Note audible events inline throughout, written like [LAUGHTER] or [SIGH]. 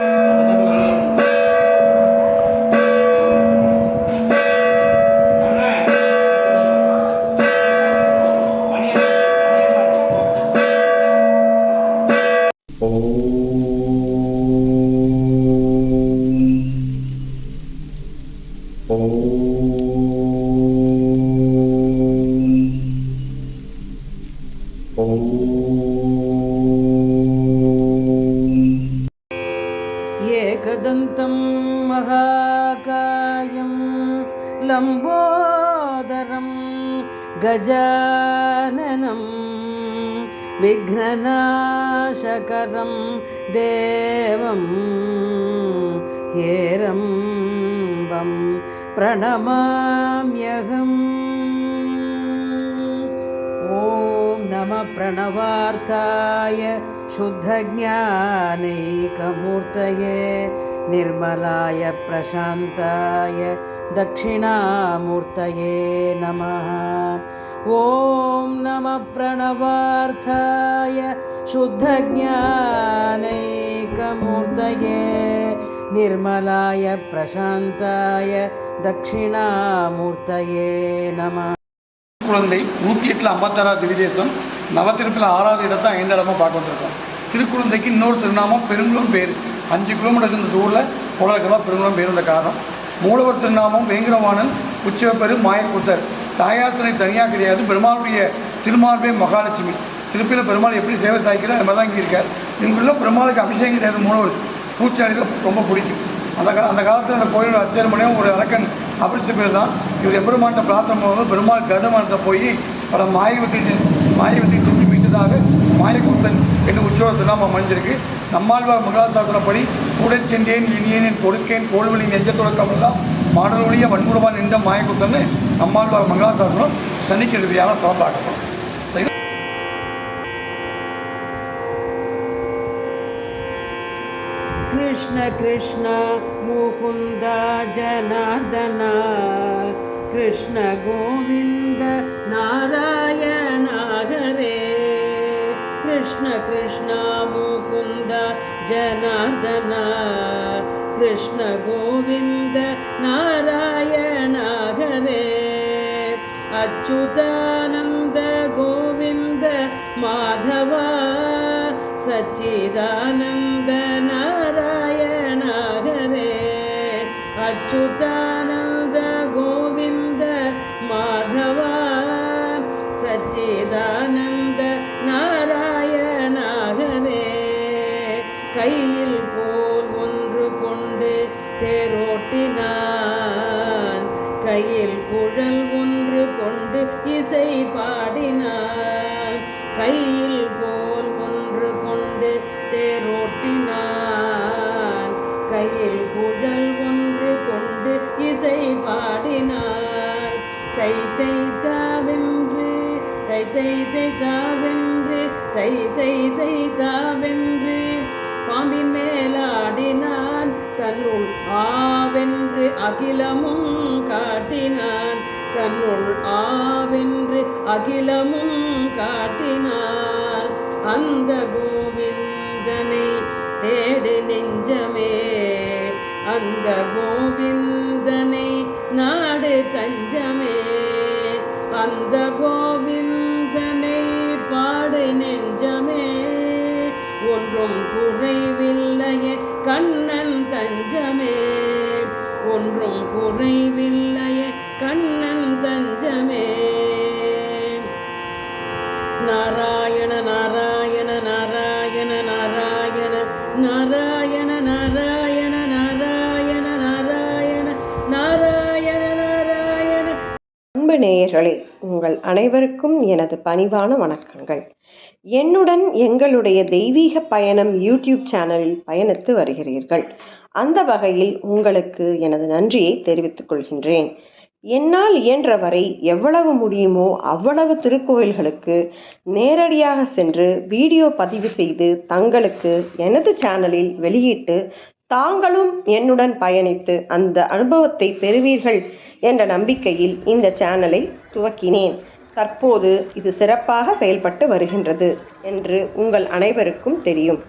you [LAUGHS] एकदन्तं महाकायं लम्बोदरं गजाननं विघ्ननाशकरं देवं हेरम्बं प्रणमाम्यहम् प्रणवार्थाय शुद्धज्ञानैकमूर्तये निर्मलाय प्रशान्ताय दक्षिणामूर्तये नमः ॐ नमः प्रणवार्थाय शुद्धज्ञानैकमूर्तये निर्मलाय प्रशान्ताय दक्षिणामूर्तये नमः குழந்தை நூற்றி எட்டில் ஐம்பத்தாறாவது திவிதேசம் நவத்திருப்பில் ஆறாவது இடத்தை ஐந்து இடமா பார்க்க வந்திருக்கோம் திருக்குழந்தைக்கு இன்னொரு திருநாமம் பெருங்குளம் பேர். அஞ்சு கிலோமீட்டர் இந்த ஊரில் உலகத்தில் பெருங்குளம் பேருந்த காரணம். மூலவர் திருநாமம் வேங்கடவாணன் உச்சவப்பெரு மாயக்கூத்தர். தாயாசனை தனியாக கிடையாது. பெருமாளுடைய திருமார்பே மகாலட்சுமி. திருப்பியில் பெருமாள் எப்படி சேவை சாய்க்கிறார் அது மாதிரி தான் இங்கே இருக்கார். இங்குள்ள பெருமாளுக்கு அபிஷேகம் கிடையாது மூலவர். பூச்சாடியில் ரொம்ப பிடிக்கும். அந்த கா அந்த காலத்தில் அந்த கோயிலோட அச்சேர்மனையும் ஒரு அரக்கன் அபிரிசு பேர் தான். இவர் எம்பெருமான்கிட்ட பிரார்த்தனை பண்ணும்போது பெருமாள் கருமானத்தை போய் பல மாய விட்டு மாய விட்டு செஞ்சு மீட்டதாக மாயக்கூத்தன் என்று உச்சோரத்தில் நாம் அமைஞ்சிருக்கு நம்மாழ்வார் மங்களாசாசனப்படி கூட சென்றேன் இனியேன் கொடுக்கேன் கோல்வெளி நெஞ்சத்தோட கவலாம் மாடல் ஒழிய வன்முருவான் என்ற மாயகுப்தன் நம்மாழ்வார் மங்களாசாசனம் சனிக்கிழமையான சிறப்பாக்கப்படும் कृष्ण कृष्ण मुकुन्द जनार्दन कृष्ण गोविन्द नारायण हरे कृष्ण कृष्ण मुकुन्द जनार्दन कृष्ण गोविन्द नारायण हरे अच्युतानन्द गोविन्द माधव सच्चिदानन्द अच्युतानन्द गोविन्द माधव सच्चिदानन्द நாராயண ஹரே கையில் கோல் ஒன்று கொண்டு தேரோட்டினான் கையில் குழல் ஒன்று கொண்டு இசை பாடினான் கையில் கோல் ஒன்று கொண்டு தேரோட்டினான் தை தை தாவென்று தை தை தை தாவென்று பாம்பின் மேலாடினான் தன்னுள் ஆவென்று அகிலமும் காட்டினான் தன்னுள் ஆவென்று அகிலமும் காட்டினான் அந்த கோவிந்தனை தேடு நெஞ்சமே அந்த கோவிந்தனை நாடு தஞ்சமே. அந்த கோவிந்த ஒன்றும் குறைவில்லையே கண்ணன் தஞ்சமே. ஒன்றும் குறைவில்லையே கண்ணன் தஞ்சமே. நாராயண நாராயண நாராயண நாராயண நாராயண நாராயண நாராயண நாராயண நாராயண நாராயண. அன்பு நேயர்களே உங்கள் அனைவருக்கும் எனது பணிவான வணக்கங்கள். என்னுடன் எங்களுடைய தெய்வீக பயணம் யூடியூப் சேனலில் பயணித்து வருகிறீர்கள். அந்த வகையில் உங்களுக்கு எனது நன்றியை தெரிவித்துக் கொள்கின்றேன். என்னால் இயன்றவரை எவ்வளவு முடியுமோ அவ்வளவு திருக்கோயில்களுக்கு நேரடியாக சென்று வீடியோ பதிவு செய்து தங்களுக்கு எனது சேனலில் வெளியிட்டு தாங்களும் என்னுடன் பயணித்து அந்த அனுபவத்தை பெறுவீர்கள் என்ற நம்பிக்கையில் இந்த சேனலை துவக்கினேன். தற்போது இது சிறப்பாக செயல்பட்டு வருகின்றது என்று உங்கள் அனைவருக்கும் தெரியும்.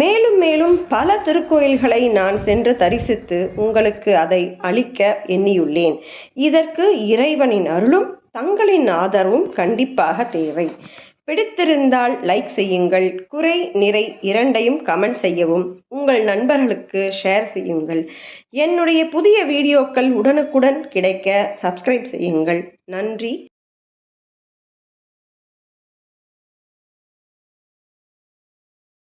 மேலும் மேலும் பல திருக்கோயில்களை நான் சென்று தரிசித்து உங்களுக்கு அதை அளிக்க எண்ணியுள்ளேன். இதற்கு இறைவனின் அருளும் தங்களின் ஆதரவும் கண்டிப்பாக தேவை. பிடித்திருந்தால் லைக் செய்யுங்கள். குறை நிறை இரண்டையும் கமெண்ட் செய்யவும். உங்கள் நண்பர்களுக்கு ஷேர் செய்யுங்கள். என்னுடைய புதிய வீடியோக்கள் உடனுக்குடன் கிடைக்க சப்ஸ்கிரைப் செய்யுங்கள். நன்றி.